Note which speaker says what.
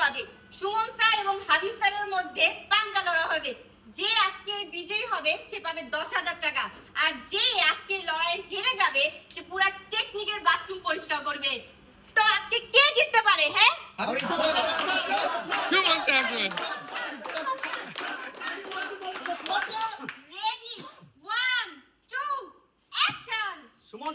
Speaker 1: বাদে সুমন স্যার এবং হাবিব স্যারের মধ্যে পাঞ্জা লড়া হবে যে আজকে বিজয়ী হবে সে পাবে দশ হাজার টাকা আর যে আজকে লড়াই হেরে যাবে সে পুরো টেকনিকের বাথরুম পরিষ্কার করবে তো আজকে কে জিততে পারে হ্যাঁ
Speaker 2: সুমন